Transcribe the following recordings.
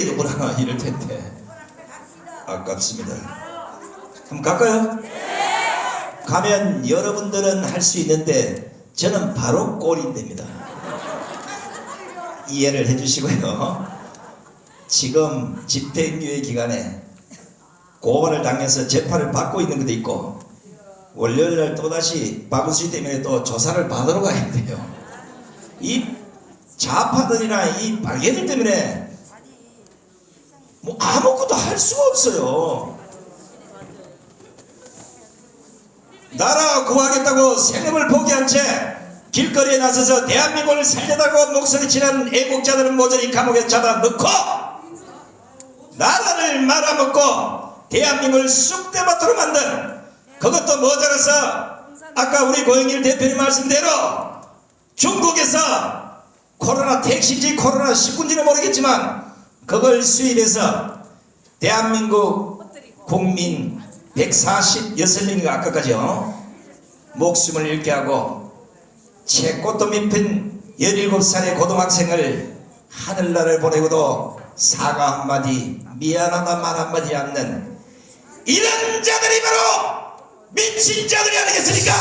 이거 뭐라 이럴 텐데 아깝습니다. 그럼 갈까요? 가면 여러분들은 할 수 있는데 저는 바로 꼴인 됩니다. 이해를 해주시고요. 지금 집행유예 기간에 고발을 당해서 재판을 받고 있는 것도 있고 월요일 날 또다시 박은수 때문에 또 조사를 받으러 가야 돼요. 이 좌파들이나 이 빨개들 때문에 뭐 아무것도 할 수가 없어요. 나라 구하겠다고 생업을 포기한 채 길거리에 나서서 대한민국을 살려다고 목소리 치는 애국자들은 모조리 감옥에 잡아넣고 나라를 말아먹고 대한민국을 쑥대밭으로 만든 그것도 모자라서 아까 우리 고영일 대표님 말씀대로 중국에서 코로나 택시인지 코로나 19인지는 모르겠지만 그걸 수입해서 대한민국 국민 146명이 아까까지요 목숨을 잃게 하고 채 꽃도 밑핀 17살의 고등학생을 하늘나라를 보내고도 사과 한마디 미안하다 말 한마디 않는 이런 자들이 바로 미친 자들이 아니겠습니까?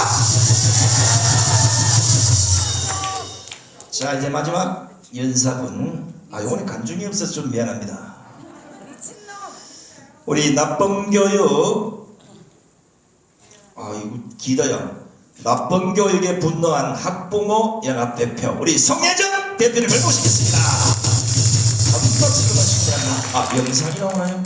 자 이제 마지막 연사분 아 요번에 간중이 없어서 좀 미안합니다. 우리 나쁜 교육. 아 이거 기다요 나쁜 교육에 분노한 학부모 연합대표. 우리 송혜정 대표님을 모시겠습니다. 아 영상이 나오나요?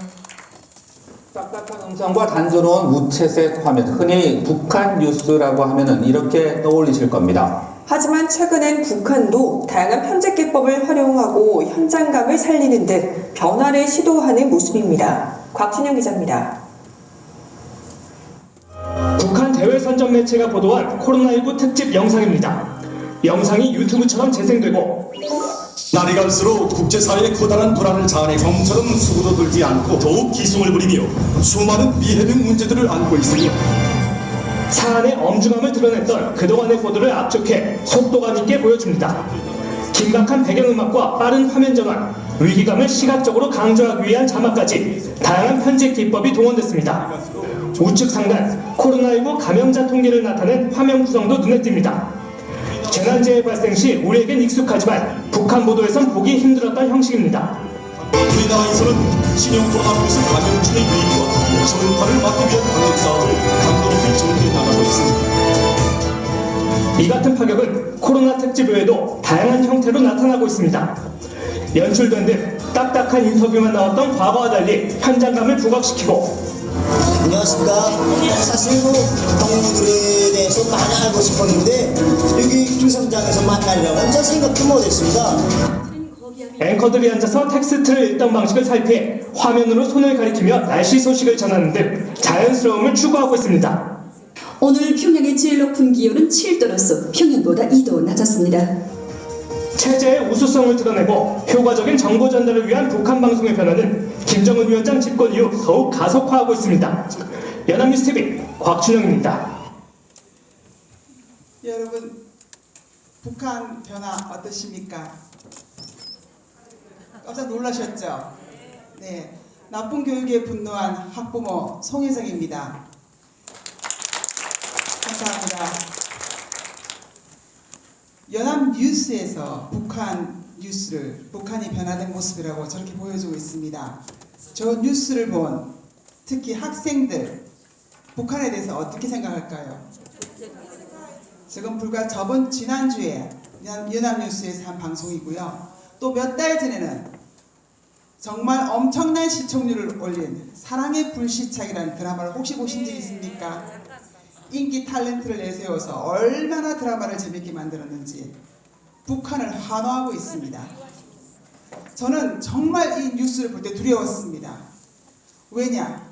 딱딱한 음성과 단조로운 우체색 화면, 흔히 북한 뉴스라고 하면은 이렇게 떠올리실 겁니다. 하지만 최근엔 북한도 다양한 편집 기법을 활용하고 현장감을 살리는 등 변화를 시도하는 모습입니다. 곽진영 기자입니다. 북한 대외 선전 매체가 보도한 코로나19 특집 영상입니다. 영상이 유튜브처럼 재생되고 날이 갈수록 국제사회의 커다란 불안을 자아내 정처럼 수그러들지 않고 더욱 기승을 부리며 수많은 미해능 문제들을 안고 있으며 사안의 엄중함을 드러냈던 그동안의 보도를 압축해 속도감 있게 보여줍니다. 긴박한 배경음악과 빠른 화면 전환, 위기감을 시각적으로 강조하기 위한 자막까지 다양한 편집 기법이 동원됐습니다. 우측 상단 코로나19 감염자 통계를 나타낸 화면 구성도 눈에 띕니다. 재난재해 발생 시 우리에겐 익숙하지만 북한 보도에선 보기 힘들었던 형식입니다. 우리나라에서는 신형 코로나 바이러스 감염증의 유입과 전파를 막기 위한 방역 사업을 강도 높이 나가고 있습니다. 이 같은 파격은 코로나 특집 외에도 다양한 형태로 나타나고 있습니다. 연출된 듯 딱딱한 인터뷰만 나왔던 과거와 달리 현장감을 부각시키고 안녕하십니까. 사실 뭐 동물들에 대해서 많이 알고 싶었는데 여기 중성장에서 만나려면 제 생각도 못했습니다. 앵커들이 앉아서 텍스트를 읽던 방식을 살피해 화면으로 손을 가리키며 날씨 소식을 전하는 등 자연스러움을 추구하고 있습니다. 오늘 평양의 제일 높은 기온은 7도로서 평양보다 2도 낮았습니다. 체제의 우수성을 드러내고 효과적인 정보 전달을 위한 북한 방송의 변화는 김정은 위원장 집권 이후 더욱 가속화하고 있습니다. 연합뉴스 TV 곽준영입니다. 여러분 북한 변화 어떠십니까? 깜짝 놀라셨죠? 네, 나쁜 교육에 분노한 학부모 송혜정입니다. 감사합니다. 연합 뉴스에서 북한 뉴스를 북한이 변화된 모습이라고 저렇게 보여주고 있습니다. 저 뉴스를 본 특히 학생들 북한에 대해서 어떻게 생각할까요? 지금 불과 저번 지난주에 연- 연합뉴스에서 한 방송이고요. 또 몇 달 전에는 정말 엄청난 시청률을 올린 사랑의 불시착이라는 드라마를 혹시 보신 적 있습니까? 인기 탤런트를 내세워서 얼마나 드라마를 재밌게 만들었는지 북한을 환호하고 있습니다. 저는 정말 이 뉴스를 볼 때 두려웠습니다. 왜냐?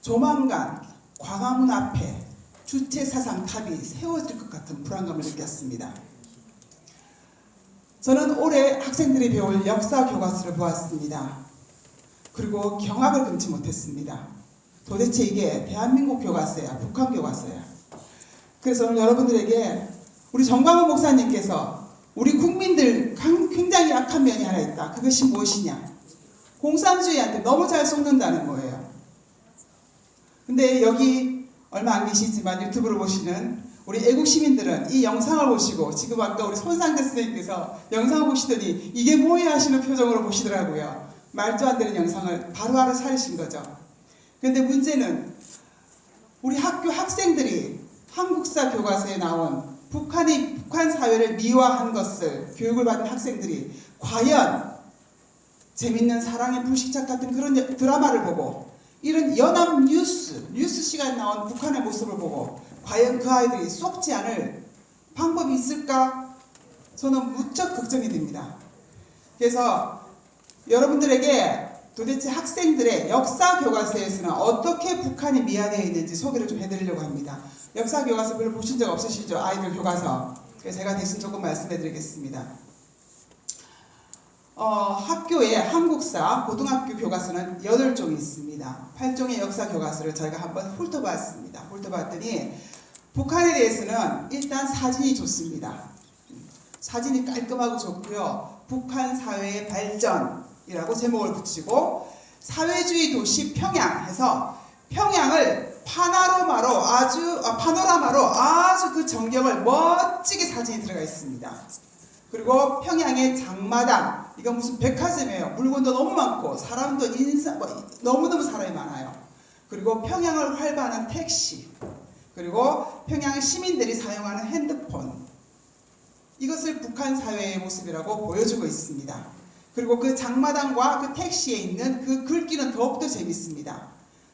조만간 광화문 앞에 주체 사상 탑이 세워질 것 같은 불안감을 느꼈습니다. 저는 올해 학생들이 배울 역사 교과서를 보았습니다. 그리고 경악을 금치 못했습니다. 도대체 이게 대한민국 교과서야, 북한 교과서야. 그래서 오늘 여러분들에게 우리 정광훈 목사님께서 우리 국민들 강- 굉장히 약한 면이 하나 있다. 그것이 무엇이냐? 공산주의한테 너무 잘 속는다는 거예요. 근데 여기 얼마 안 계시지만 유튜브를 보시는 우리 애국 시민들은 이 영상을 보시고 지금 아까 우리 손상대 선생님께서 영상을 보시더니 이게 뭐야 하시는 표정으로 보시더라고요. 말도 안 되는 영상을 바로바로 살리신 거죠. 근데 문제는 우리 학교 학생들이 한국사 교과서에 나온 북한의 북한 사회를 미화한 것을 교육을 받은 학생들이 과연 재밌는 사랑의 불식착 같은 그런 여- 드라마를 보고 이런 연합 뉴스 뉴스 시간에 나온 북한의 모습을 보고 과연 그 아이들이 속지 않을 방법이 있을까? 저는 무척 걱정이 됩니다. 그래서 여러분들에게 도대체 학생들의 역사 교과서에서는 어떻게 북한이 미화되어 있는지 소개를 좀 해드리려고 합니다. 역사 교과서 별로 보신 적 없으시죠? 아이들 교과서. 그래서 제가 대신 조금 말씀해드리겠습니다. 어, 학교에 한국사 고등학교 교과서는 8종이 있습니다. 8종의 역사 교과서를 저희가 한번 훑어봤습니다. 훑어봤더니 북한에 대해서는 일단 사진이 좋습니다. 사진이 깔끔하고 좋고요. 북한 사회의 발전 이라고 제목을 붙이고 사회주의 도시 평양 해서 평양을 파나로마로 아주 아, 파노라마로 아주 그 전경을 멋지게 사진이 들어가 있습니다. 그리고 평양의 장마당 이거 무슨 백화점이에요. 물건도 너무 많고 사람도 인사 뭐, 너무너무 사람이 많아요. 그리고 평양을 활보하는 택시 그리고 평양 시민들이 사용하는 핸드폰 이것을 북한 사회의 모습이라고 보여주고 있습니다. 그리고 그 장마당과 그 택시에 있는 그 글귀는 더욱더 재밌습니다.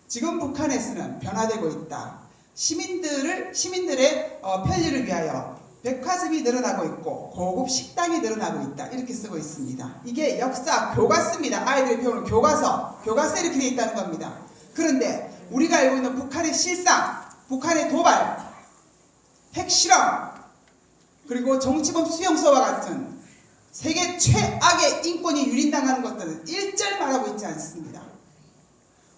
지금 북한에서는 변화되고 있다. 시민들을 시민들의 어, 편리를 위하여 백화점이 늘어나고 있고 고급 식당이 늘어나고 있다. 이렇게 쓰고 있습니다. 이게 역사 교과서입니다. 아이들이 배우는 교과서. 교과서에 이렇게 되어 있다는 겁니다. 그런데 우리가 알고 있는 북한의 실상, 북한의 도발, 핵실험, 그리고 정치범 수용소와 같은 세계 최악의 인권이 유린당하는 것들은 일절 말하고 있지 않습니다.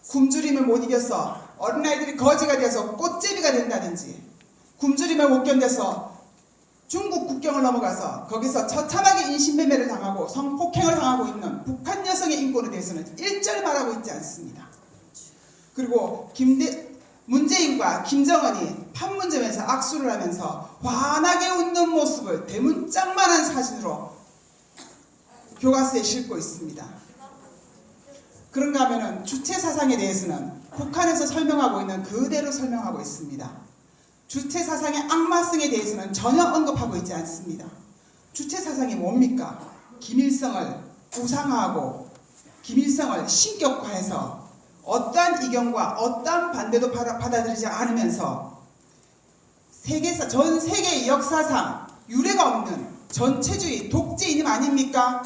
굶주림을 못 이겨서 어린아이들이 거지가 돼서 꽃제비가 된다든지 굶주림을 못 견뎌서 중국 국경을 넘어가서 거기서 처참하게 인신매매를 당하고 성폭행을 당하고 있는 북한 여성의 인권에 대해서는 일절 말하고 있지 않습니다. 그리고 김대 문재인과 김정은이 판문점에서 악수를 하면서 환하게 웃는 모습을 대문짝만한 사진으로 교과서에 싣고 있습니다. 그런가 하면은 주체 사상에 대해서는 북한에서 설명하고 있는 그대로 설명하고 있습니다. 주체 사상의 악마성에 대해서는 전혀 언급하고 있지 않습니다. 주체 사상이 뭡니까? 김일성을 우상화하고 김일성을 신격화해서 어떠한 이견과 어떠한 반대도 받아- 받아들이지 않으면서 세계사 전 세계의 역사상 유례가 없는 전체주의 독재이념 아닙니까?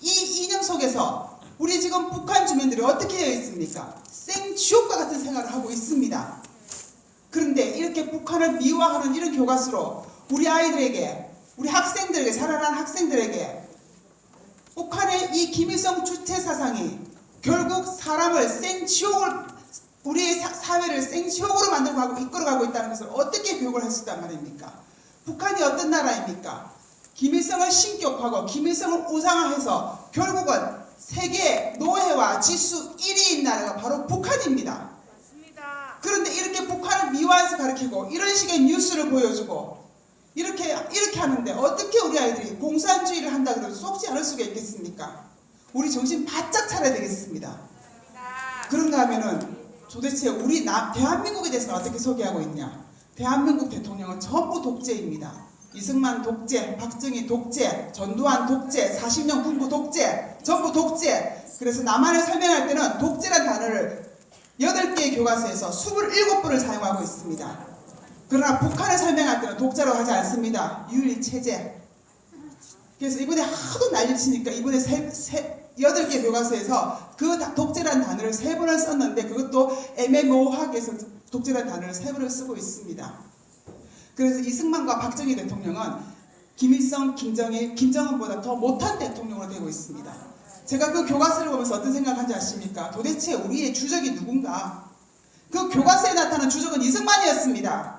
이 이념 속에서 우리 지금 북한 주민들이 어떻게 되어 있습니까? 생쥐옥과 같은 생활을 하고 있습니다. 그런데 이렇게 북한을 미화하는 이런 교과서로 우리 아이들에게 우리 학생들에게 살아난 학생들에게 북한의 이 김일성 주체 사상이 결국 사람을 생지옥을 우리의 사, 사회를 생지옥으로 만들고 가고 이끌어가고 있다는 것을 어떻게 교육을 할수 있단 말입니까? 북한이 어떤 나라입니까? 김일성을 신격화하고 김일성을 우상화해서 결국은 세계 노예와 지수 1위인 나라가 바로 북한입니다. 그런데 이렇게 북한을 미화해서 가르치고 이런 식의 뉴스를 보여주고 이렇게 이렇게 하는데 어떻게 우리 아이들이 공산주의를 한다 그래도 속지 않을 수가 있겠습니까? 우리 정신 바짝 차려야 되겠습니다. 그런가 하면은 도대체 우리 나, 대한민국에 대해서는 어떻게 소개하고 있냐? 대한민국 대통령은 전부 독재입니다. 이승만 독재, 박정희 독재, 전두환 독재, 40년 군부 독재, 전부 독재. 그래서 남한을 설명할 때는 독재란 단어를 8개의 교과서에서 27번을 사용하고 있습니다. 그러나 북한을 설명할 때는 독자라고 하지 않습니다. 유일체제. 그래서 이번에 하도 난리를 치니까 이번에 세, 세, 8개 교과서에서 그 다- 독재란 단어를 세 번을 썼는데 그것도 애매모호하게 해서 독재란 단어를 세 번을 쓰고 있습니다. 그래서 이승만과 박정희 대통령은 김일성, 김정일, 김정은보다 더 못한 대통령으로 되고 있습니다. 제가 그 교과서를 보면서 어떤 생각을 한지 아십니까? 도대체 우리의 주적이 누군가? 그 교과서에 나타난 주적은 이승만이었습니다.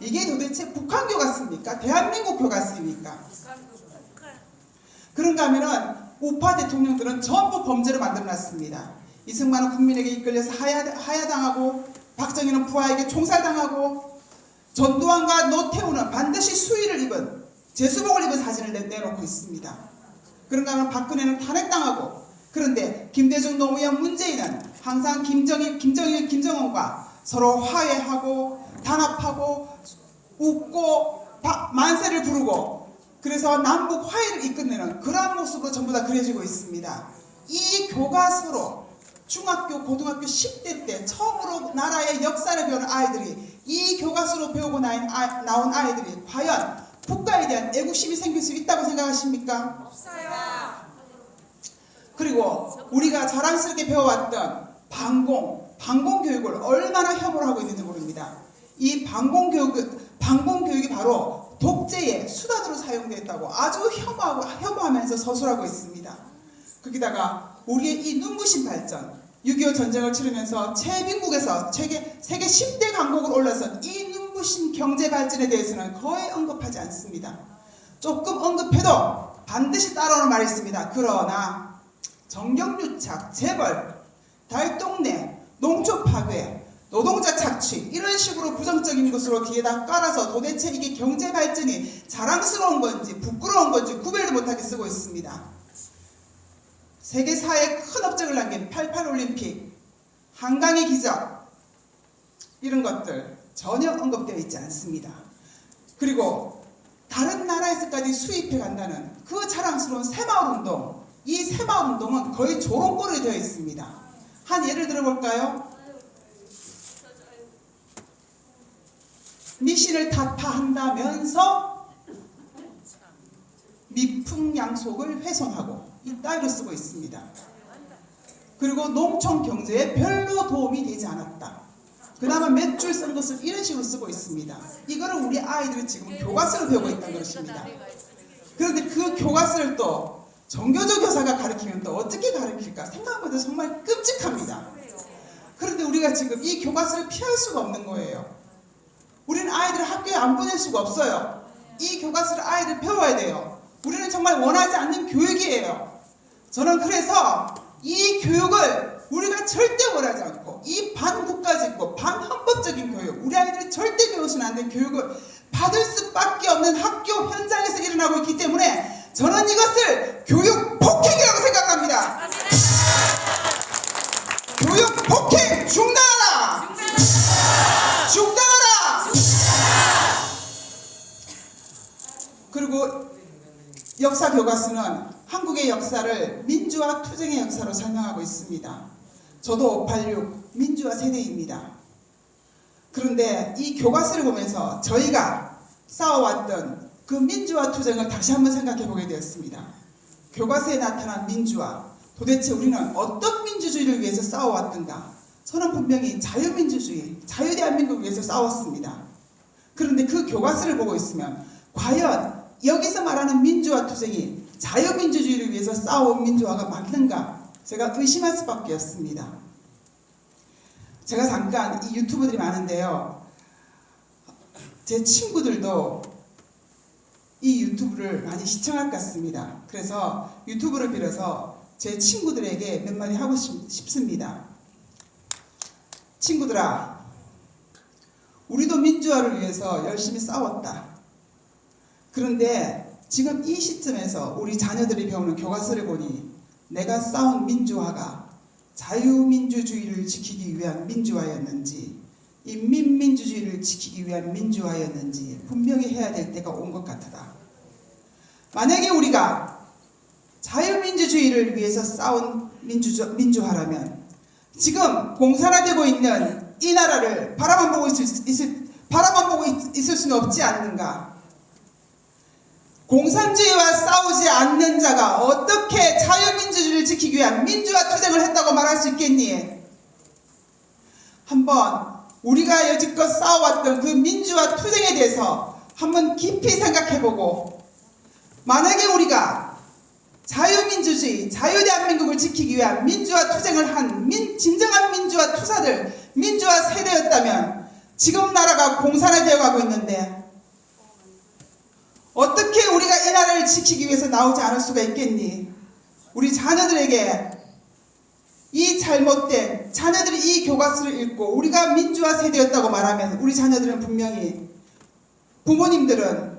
이게 도대체 북한 교과서입니까? 대한민국 교과서입니까? 그런가 하면은 우파 대통령들은 전부 범죄를 만들어놨습니다. 이승만은 국민에게 이끌려서 하야, 하야당하고 박정희는 부하에게 총살당하고 전두환과 노태우는 반드시 수의를 입은 제수복을 입은 사진을 내, 내놓고 있습니다. 그런가 하면 박근혜는 탄핵당하고 그런데 김대중, 노무현, 문재인은 항상 김정일, 김정일, 김정은과 서로 화해하고 단합하고 웃고 바- 만세를 부르고 그래서 남북 화해를 이끌내는 그러한 모습으로 전부 다 그려지고 있습니다. 이 교과서로 중학교, 고등학교 10대 때 처음으로 나라의 역사를 배우는 아이들이 이 교과서로 배우고 아- 나온 아이들이 과연 국가에 대한 애국심이 생길 수 있다고 생각하십니까? 없어요. 그리고 우리가 자랑스럽게 배워왔던 방공, 방공 교육을 얼마나 혐오를 하고 있는지 모릅니다. 이 방공 교육, 방공 교육이 바로 독재의 수단으로 사용됐다고 아주 혐오하고 혐오하면서 서술하고 있습니다. 거기다가 우리의 이 눈부신 발전, 6.25 전쟁을 치르면서 최빈국에서 세계, 세계 10대 강국으로 올라선 이 눈부신 경제 발전에 대해서는 거의 언급하지 않습니다. 조금 언급해도 반드시 따라오는 말이 있습니다. 그러나 정경유착, 재벌, 달동네, 농촌 파괴, 노동자 착취 이런 식으로 부정적인 것으로 뒤에다 깔아서 도대체 이게 경제 발전이 자랑스러운 건지 부끄러운 건지 구별을 못하게 쓰고 있습니다. 세계사에 큰 업적을 남긴 88올림픽, 한강의 기적 이런 것들 전혀 언급되어 있지 않습니다. 그리고 다른 나라에서까지 수입해 간다는 그 자랑스러운 새마을운동 이 새마을운동은 거의 조롱골이 되어 있습니다. 한 예를 들어볼까요? 미신을 타파한다면서 미풍양속을 훼손하고 이 따위로 쓰고 있습니다. 그리고 농촌 경제에 별로 도움이 되지 않았다. 그나마 몇 줄 쓴 것을 이런 식으로 쓰고 있습니다. 이거를 우리 아이들이 지금 교과서로 배우고 있다는 것입니다. 그런데 그 교과서를 또 정교조 교사가 가르치면 또 어떻게 가르칠까 생각보다 정말 끔찍합니다. 그런데 우리가 지금 이 교과서를 피할 수가 없는 거예요. 우리는 아이들을 학교에 안 보낼 수가 없어요. 이 교과서를 아이들 배워야 돼요. 우리는 정말 원하지 않는 교육이에요. 저는 그래서 이 교육을 우리가 절대 원하지 않고 이 반국가적이고 반헌법적인 교육, 우리 아이들이 절대 배우시면 안 되는 교육을 받을 수밖에 없는 학교 현장에서 일어나고 있기 때문에 저는 이것을 교육 폭행이라고 생각합니다. 교육 폭행 중단하라! 중단하라! 그리고 역사 교과서는 한국의 역사를 민주화 투쟁의 역사로 설명하고 있습니다. 저도 86 민주화 세대입니다. 그런데 이 교과서를 보면서 저희가 싸워왔던 그 민주화 투쟁을 다시 한번 생각해 보게 되었습니다. 교과서에 나타난 민주화, 도대체 우리는 어떤 민주주의를 위해서 싸워왔던가? 저는 분명히 자유민주주의, 자유대한민국을 위해서 싸웠습니다. 그런데 그 교과서를 보고 있으면 과연 여기서 말하는 민주화 투쟁이 자유민주주의를 위해서 싸운 민주화가 맞는가? 제가 의심할 수밖에 없습니다. 제가 잠깐 이 유튜브들이 많은데요. 제 친구들도 이 유튜브를 많이 시청할 것 같습니다. 그래서 유튜브를 빌어서 제 친구들에게 몇 마디 하고 싶, 싶습니다. 친구들아, 우리도 민주화를 위해서 열심히 싸웠다. 그런데 지금 이 시점에서 우리 자녀들이 배우는 교과서를 보니 내가 싸운 민주화가 자유민주주의를 지키기 위한 민주화였는지 인민민주주의를 지키기 위한 민주화였는지 분명히 해야 될 때가 온 것 같다. 만약에 우리가 자유민주주의를 위해서 싸운 민주, 민주화라면 지금 공산화되고 있는 이 나라를 바라만 보고 있을, 있을, 바라만 보고 있, 있을 수는 없지 않는가? 공산주의와 싸우지 않는 자가 어떻게 자유민주주의를 지키기 위한 민주화 투쟁을 했다고 말할 수 있겠니? 한번 우리가 여지껏 싸워왔던 그 민주화 투쟁에 대해서 한번 깊이 생각해보고 만약에 우리가 자유민주주의, 자유대한민국을 지키기 위한 민주화 투쟁을 한 민, 진정한 민주화 투사들, 민주화 세대였다면 지금 나라가 공산화 되어 가고 있는데 어떻게 우리가 이 나라를 지키기 위해서 나오지 않을 수가 있겠니? 우리 자녀들에게 이 잘못된 자녀들이 이 교과서를 읽고 우리가 민주화 세대였다고 말하면 우리 자녀들은 분명히 부모님들은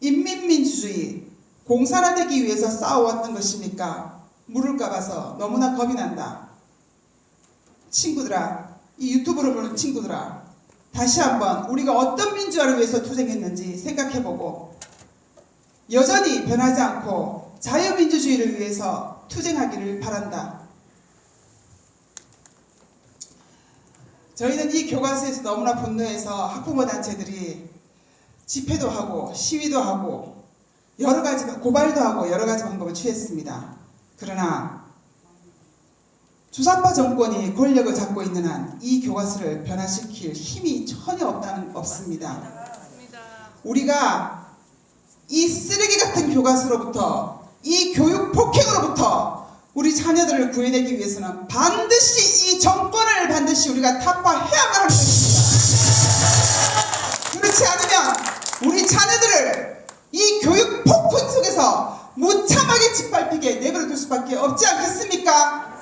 인민민주주의 공산화되기 위해서 싸워왔던 것입니까? 물을까 봐서 너무나 겁이 난다. 친구들아, 이 유튜브를 보는 친구들아, 다시 한번 우리가 어떤 민주화를 위해서 투쟁했는지 생각해보고 여전히 변하지 않고 자유민주주의를 위해서 투쟁하기를 바란다. 저희는 이 교과서에서 너무나 분노해서 학부모 단체들이 집회도 하고 시위도 하고 여러 가지 고발도 하고 여러 가지 방법을 취했습니다. 그러나 주사파 정권이 권력을 잡고 있는 한 이 교과서를 변화시킬 힘이 전혀 없다는 없습니다. 우리가 이 쓰레기 같은 교과서로부터 이 교육 폭행으로부터 우리 자녀들을 구해내기 위해서는 반드시 이 정권을 반드시 우리가 타파해야만 하는 것입니다. 그렇지 않으면 우리 자녀들을 이 교육 폭풍 속에서 무참하게 짓밟히게 내버려 둘 수밖에 없지 않겠습니까?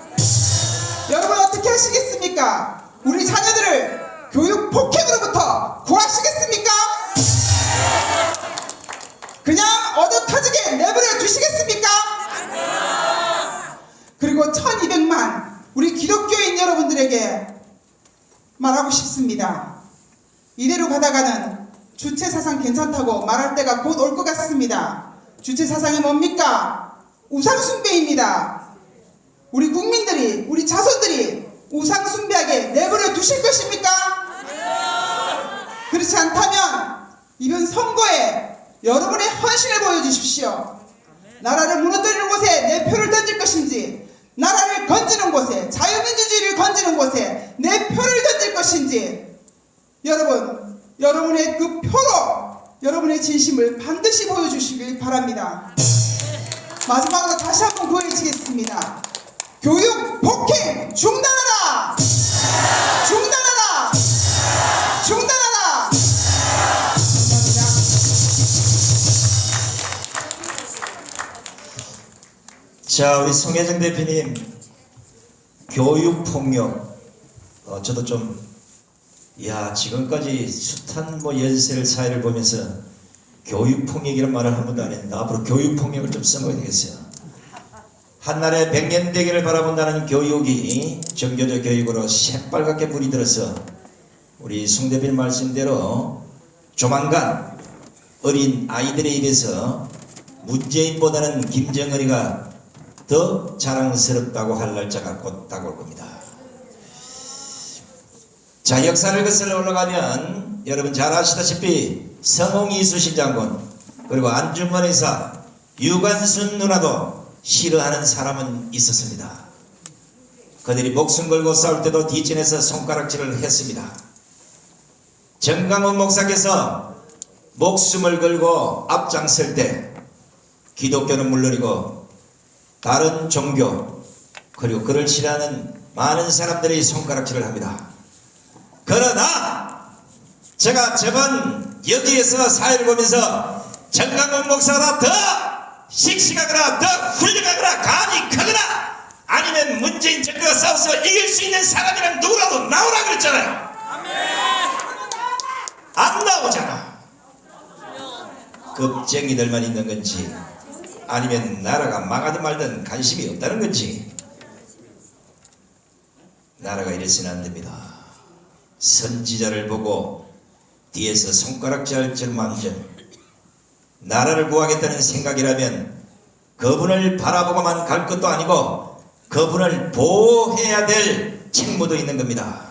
여러분 어떻게 하시겠습니까? 우리 자녀들을 교육 폭행으로부터 구하시겠습니까? 그냥 얻어 터지게 내버려 두시겠습니까? 그리고 1200만 우리 기독교인 여러분들에게 말하고 싶습니다. 이대로 가다가는 주체 사상 괜찮다고 말할 때가 곧 올 것 같습니다. 주체 사상이 뭡니까? 우상 숭배입니다. 우리 국민들이, 우리 자손들이 우상 숭배하게 내버려 두실 것입니까? 그렇지 않다면 이번 선거에 여러분의 헌신을 보여주십시오. 나라를 무너뜨리는 곳에 내 표를 던질 것인지, 나라를 건지는 곳에, 자유민주주의를 건지는 곳에 내 표를 던질 것인지, 여러분, 여러분의 그 표로 여러분의 진심을 반드시 보여주시길 바랍니다. 마지막으로 다시 한번 구해주시겠습니다. 교육 폭행 중단 자, 우리 송혜정 대표님, 교육폭력, 어, 저도 좀, 야, 지금까지 숱한 뭐 연세를 사회를 보면서 교육폭력이라는 말을 한 번도 안 했는데, 앞으로 교육폭력을 좀 써먹어야 되겠어요. 한날의 백년대계를 바라본다는 교육이 정교조 교육으로 새빨갛게 불이 들어서 우리 송 대표님 말씀대로 조만간 어린 아이들의 입에서 문재인보다는 김정은이가 더 자랑스럽다고 할 날짜가 곧 다가올 겁니다. 자, 역사를 거슬러 올라가면 여러분 잘 아시다시피 성홍 이수신 장군 그리고 안중근 의사 유관순 누나도 싫어하는 사람은 있었습니다. 그들이 목숨 걸고 싸울 때도 뒷전에서 손가락질을 했습니다. 정강훈 목사께서 목숨을 걸고 앞장설 때 기독교는 물론이고 다른 종교 그리고 그를 싫어하는 많은 사람들이 손가락질을 합니다. 그러나 제가 저번 여기에서 사회를 보면서 정강훈 목사가 더 씩씩하거나 더 훌륭하거나 감이 크거나 아니면 문재인 정부가 싸워서 이길 수 있는 사람이란 누구라도 나오라 그랬잖아요. 안 나오잖아. 겁쟁이들만 있는 건지 아니면 나라가 망하든 말든 관심이 없다는 건지 나라가 이래서는 안 됩니다. 선지자를 보고 뒤에서 손가락질 절망전 나라를 구하겠다는 생각이라면 그분을 바라보고만 갈 것도 아니고 그분을 보호해야 될 책무도 있는 겁니다.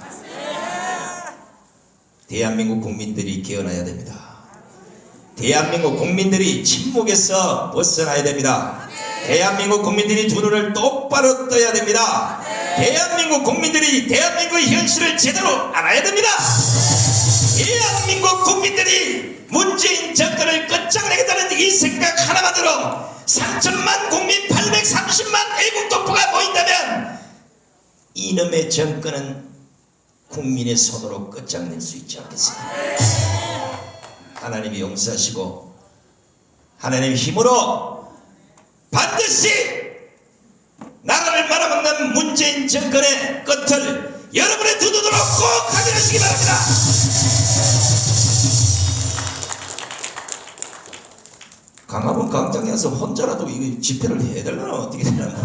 대한민국 국민들이 깨어나야 됩니다. 대한민국 국민들이 침묵에서 벗어나야 됩니다. 대한민국 국민들이 두 눈을 똑바로 떠야 됩니다. 대한민국 국민들이 대한민국의 현실을 제대로 알아야 됩니다. 대한민국 국민들이 문재인 정권을 끝장내겠다는 이 생각 하나만으로 3천만 국민 830만 애국 동포가 모인다면 이놈의 정권은 국민의 손으로 끝장낼 수 있지 않겠습니까? 하나님이 용서하시고 하나님의 힘으로 반드시 문재인 정권의 끝을 여러분의 두 눈으로 꼭 확인하시기 바랍니다. 강화문 광장에서 혼자라도 이 집회를 되려나 어떻게 모르겠네.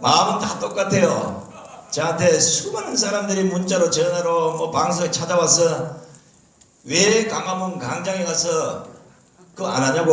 마음은 다 똑같아요. 저한테 수많은 사람들이 문자로 전화로 뭐 방송에 찾아와서 왜 강화문 광장에 가서 그거 안 하냐고